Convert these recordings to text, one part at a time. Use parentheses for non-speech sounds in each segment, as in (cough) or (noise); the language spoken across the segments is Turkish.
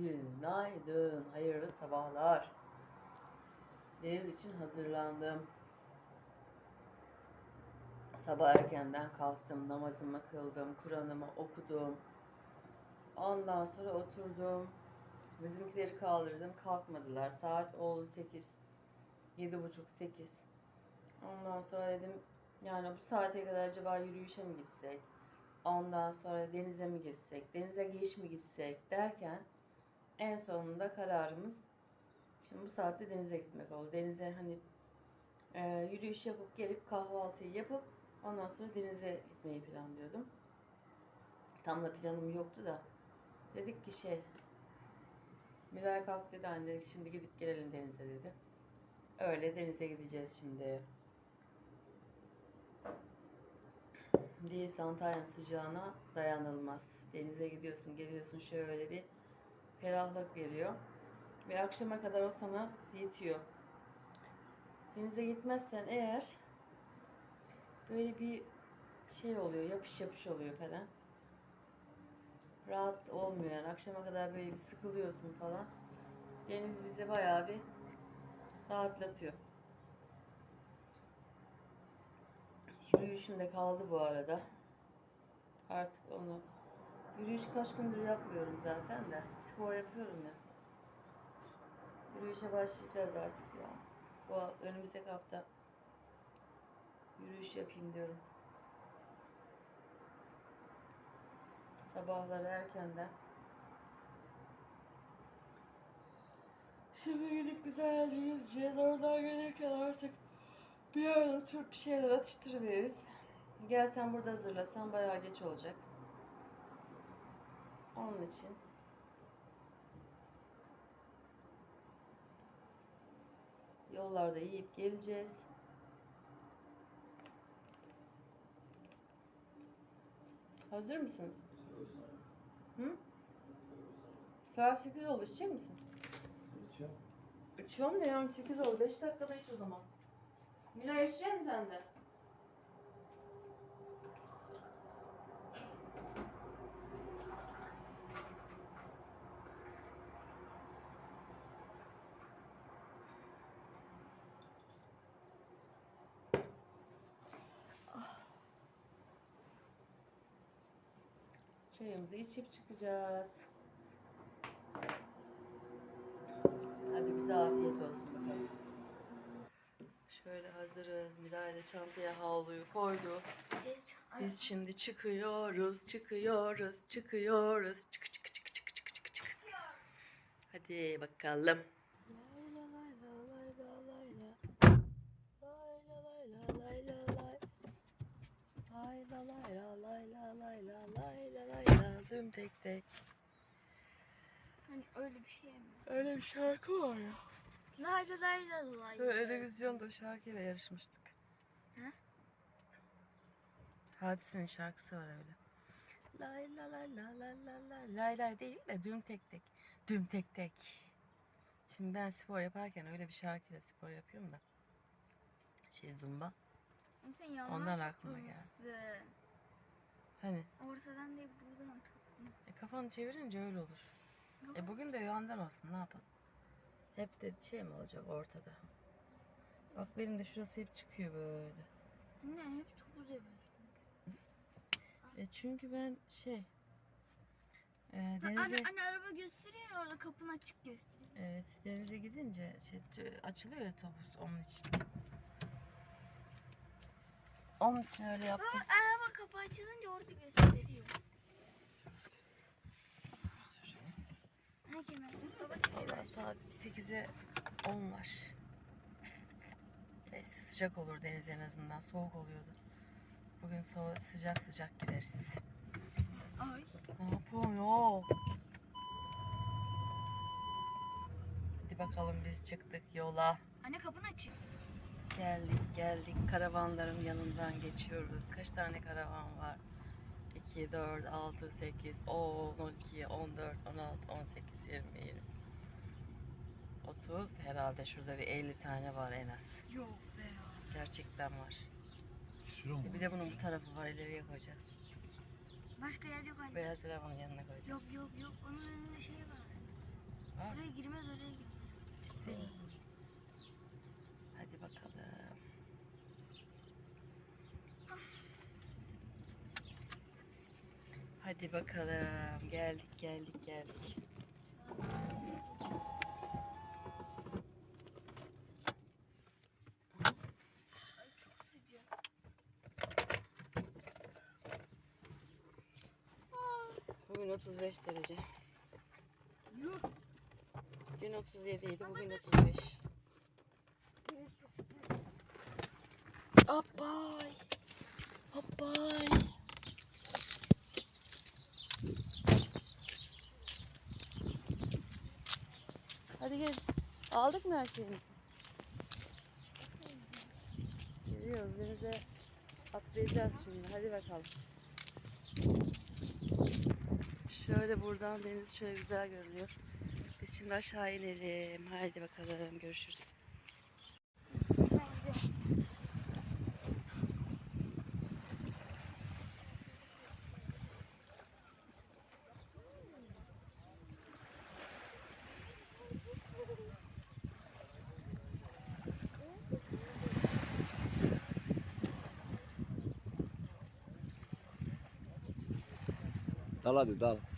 Günaydın, hayırlı sabahlar. Deniz için hazırlandım. Sabah erkenden kalktım, namazımı kıldım, Kur'an'ımı okudum. Ondan sonra oturdum. Bizimkileri kaldırdım, kalkmadılar. Saat oldu 8. Yedi buçuk, 8. Ondan sonra dedim, yani bu saate kadar acaba yürüyüşe mi gitsek? Ondan sonra denize mi gitsek, denize geç mi gitsek derken en sonunda kararımız şimdi bu saatte denize gitmek oldu. Denize hani e, yürüyüş yapıp gelip kahvaltıyı yapıp ondan sonra denize gitmeyi planlıyordum. Tam da planım yoktu da dedik ki şey Miray kalk dedi anne şimdi gidip gelelim denize dedi. Öyle denize gideceğiz şimdi. Değilse Antalya'nın sıcağına dayanılmaz. Denize gidiyorsun, geliyorsun şöyle bir ferahlık veriyor. Ve akşama kadar o sana yetiyor. Denize gitmezsen eğer böyle bir şey oluyor, yapış yapış oluyor falan. Rahat olmuyor yani. Akşama kadar böyle bir sıkılıyorsun falan. Deniz bize bayağı bir rahatlatıyor. Yürüyüşüm de kaldı bu arada. Artık onu yürüyüş kaç gündür yapmıyorum zaten de. Spor yapıyorum ya. Yürüyüşe başlayacağız artık ya. Bu önümüzdeki hafta yürüyüş yapayım diyorum. Sabahları erkenden. Şimdi gidip güzelce yüzeceğiz. Oradan gelirken artık bir oturup bir şeyler atıştırıveririz. Gel sen burada hazırlasan bayağı geç olacak. Onun için. Yollarda yiyip geleceğiz. Hazır mısınız? Hı? Saat 8 oldu. İçecek misin? İçiyorum da yani 8 oldu. 5 dakikada iç o zaman. Mila içecek misin sen de? Çayımızı içip çıkacağız. Hadi bize afiyet olsun bakalım. Şöyle hazırız. Miray da çantaya havluyu koydu. Biz şimdi çıkıyoruz, çıkıyoruz, çıkıyoruz. Çık çık çık çık çık çık çık. Hadi bakalım. Lay la lay la lay la lay lay lay düm tek tek. Hani öyle bir şey mi? Öyle bir şarkı var ya. Lay la lay la lay. Böyle o şarkıyla yarışmıştık. He? Hadise'nin şarkısı var öyle. Lay la la la la la la lay lay değil de düm tek tek. Düm tek tek. Şimdi ben spor yaparken öyle bir şarkıyla spor yapıyorum da. Şey zumba. Sen Ondan aklıma tutmuşsun. Hani Ortadan değil buradan tutmuşsun. E, kafanı çevirince öyle olur. E bugün de yandan olsun ne yapalım. Hep de şey mi olacak ortada. Bak benim de şurası hep çıkıyor böyle. Anne hep topuz yapıyorsun. E çünkü ben şey e, denize Anne, anne araba gösteriyor ya orada kapını açık gösteriyor. evet denize gidince şey açılıyor ya topuz onun için. Onun için öyle yaptım. Baba araba kapağı açılınca orada gösteriyor. Anne kemer. Baba çekiyor. Valla saat 8'e 10 var. Neyse sıcak olur deniz en azından. Soğuk oluyordu. Bugün so- sıcak sıcak gireriz. Ay. Ne yapıyorsun ya? Hadi bakalım biz çıktık yola. Anne kapını açık. Geldik geldik karavanların yanından geçiyoruz. Kaç tane karavan var? 2, 4, 6, 8, 10, 12, 14, 16, 18, 20, 20. 30 herhalde şurada bir 50 tane var en az. Yok be ya. Gerçekten var. Şura mı? E bir de bunun bu tarafı var ileriye koyacağız. Başka yer yok anne. Beyaz arabanın yanına koyacağız. Yok yok yok. Onun önünde şey var. Oraya girmez oraya girmez. Ciddi mi? Hadi bakalım. Hadi bakalım. Geldik geldik geldik. Bugün 35 derece. Yuh. Dün 37 idi, bugün 35. Deniz çok Abbay. Abbay. Hadi gel. Aldık mı her şeyimizi? Geliyoruz denize atlayacağız şimdi. Hadi bakalım. Şöyle buradan deniz şöyle güzel görünüyor. Biz şimdi aşağı inelim. Haydi bakalım görüşürüz. 到了，就到了。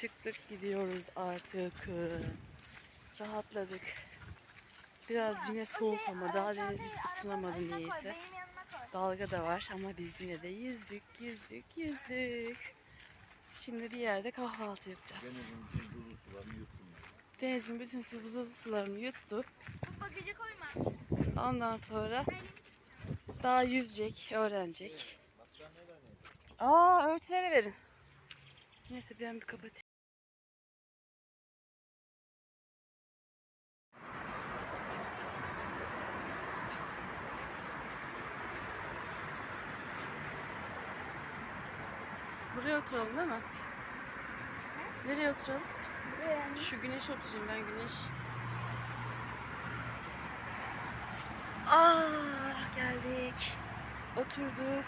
Çıktık gidiyoruz artık. Rahatladık. Biraz yine soğuk ama daha deniz ısınamadı niyeyse. Dalga da var ama biz yine de yüzdük, yüzdük, yüzdük. Şimdi bir yerde kahvaltı yapacağız. Denizin bütün buzlu sularını yuttu. Ondan sonra daha yüzecek, öğrenecek. Aa örtüleri verin. Neyse ben bir kapatayım. Oturalım değil mi? Nereye oturalım? Buraya. Şu güneş oturayım ben güneş. Ah geldik. Oturduk.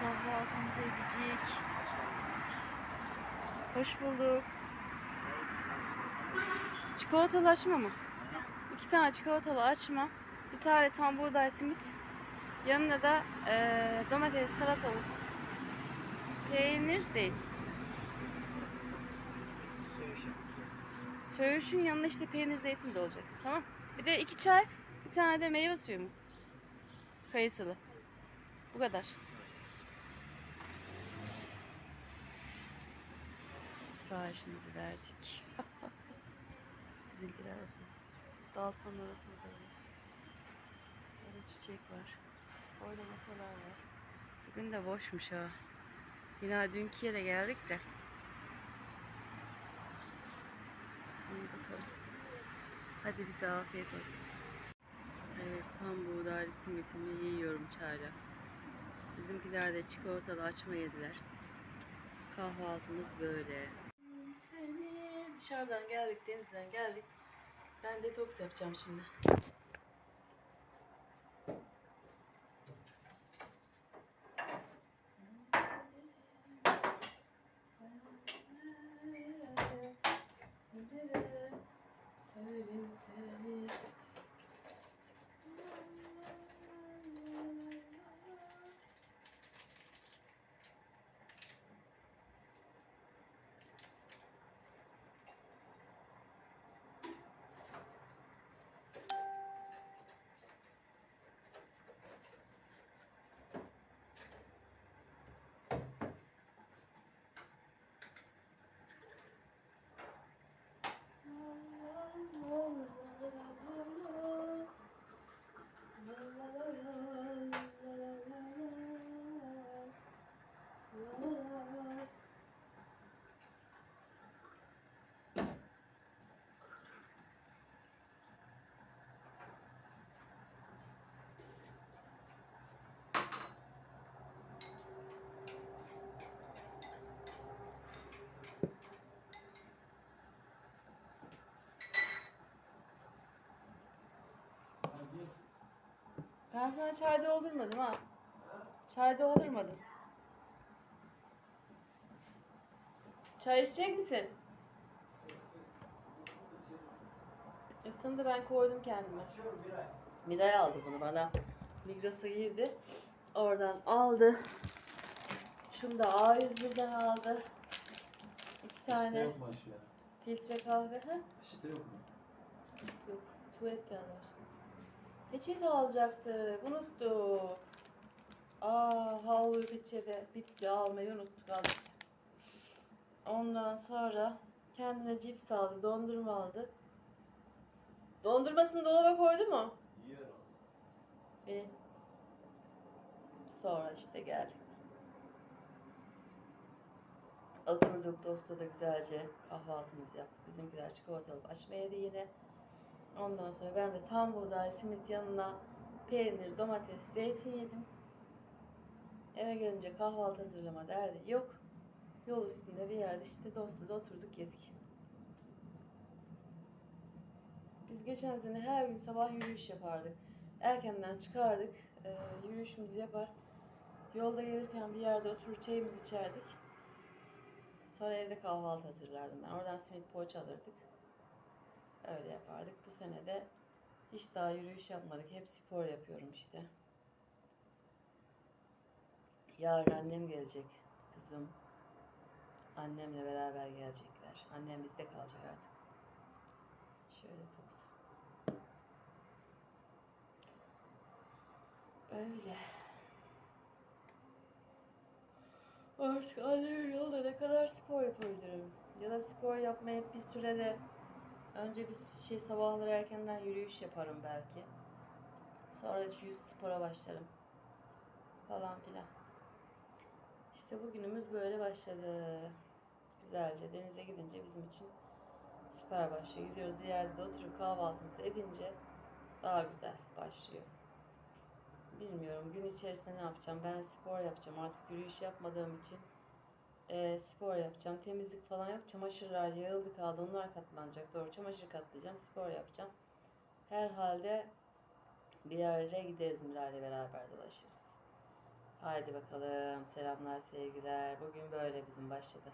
kahvaltımızı edecek. Hoş bulduk. Çikolatalı açma mı? İki tane çikolatalı açma. Bir tane tam buğday simit. Yanına da eee, domates, salatalık, peynir, zeytin. Söğüşün yanına işte peynir, zeytin de olacak. Tamam. Bir de iki çay, bir tane de meyve suyu mu? Kayısılı. Bu kadar. Siparişimizi verdik. (laughs) Bizimkiler oturdu. Daltonlar oturdu. Orada çiçek var. Orada masalar var. Bugün de boşmuş ha. Yine dünkü yere geldik de. İyi bakalım. Hadi bize afiyet olsun. Evet tam buğdaylı simitimi yiyorum çayla. Bizimkiler de çikolatalı açma yediler. Kahvaltımız böyle. Seni dışarıdan geldik, denizden geldik. Ben detoks yapacağım şimdi. Ben sana çay doldurmadım ha. Çay doldurmadım. Çay içecek misin? Isındı ben koydum kendime. Miray aldı bunu bana. Migros'a girdi. Oradan aldı. Şunu da A101'den aldı. İki tane yok mu aşağıya? filtre kahve. Ha? İşte yok mu? Yok, tuvalet kağıdı var. Peçete alacaktık, unuttuk. Aa, havlu peçete bitti, almayı unuttuk al işte. Ondan sonra kendine cips aldı, dondurma aldı. Dondurmasını dolaba koydu mu? Yer. İyi. Sonra işte geldik. Oturduk Dosta da güzelce kahvaltımızı yaptık. Bizimkiler çikolatalı açma yedi yine. Ondan sonra ben de tam buğday simit yanına peynir, domates, zeytin yedim. Eve gelince kahvaltı hazırlama derdi yok. Yol üstünde bir yerde işte Dosta'da oturduk yedik. Biz geçen sene her gün sabah yürüyüş yapardık. Erkenden çıkardık, e, yürüyüşümüzü yapar. Yolda gelirken bir yerde oturur çayımızı içerdik. Sonra evde kahvaltı hazırlardım ben. Oradan simit poğaça alırdık. Öyle yapardık. Bu sene de hiç daha yürüyüş yapmadık. Hep spor yapıyorum işte. Yarın annem gelecek kızım. Annemle beraber gelecekler. Annem bizde kalacak artık. Şöyle toks. Öyle. Artık annemin yolda ne kadar spor yapabilirim. Ya da spor yapmayıp bir sürede önce bir şey sabahları erkenden yürüyüş yaparım belki. Sonra yüz spora başlarım. Falan filan. İşte bugünümüz böyle başladı. Güzelce denize gidince bizim için süper başlıyor. Gidiyoruz bir yerde de oturup kahvaltımızı edince daha güzel başlıyor. Bilmiyorum gün içerisinde ne yapacağım. Ben spor yapacağım. Artık yürüyüş yapmadığım için e, spor yapacağım. Temizlik falan yok. Çamaşırlar yığıldı kaldı. Onlar katlanacak. Doğru çamaşır katlayacağım. Spor yapacağım. Herhalde bir yere gideriz Miray'la beraber dolaşırız. Haydi bakalım. Selamlar, sevgiler. Bugün böyle bizim başladı.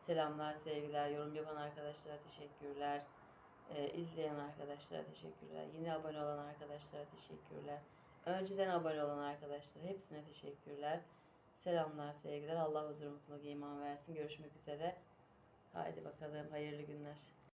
Selamlar, sevgiler. Yorum yapan arkadaşlara teşekkürler. Ee, izleyen arkadaşlara teşekkürler. Yeni abone olan arkadaşlara teşekkürler. Önceden abone olan arkadaşlar hepsine teşekkürler. Selamlar, sevgiler. Allah huzur, mutluluk, iman versin. Görüşmek üzere. Haydi bakalım. Hayırlı günler.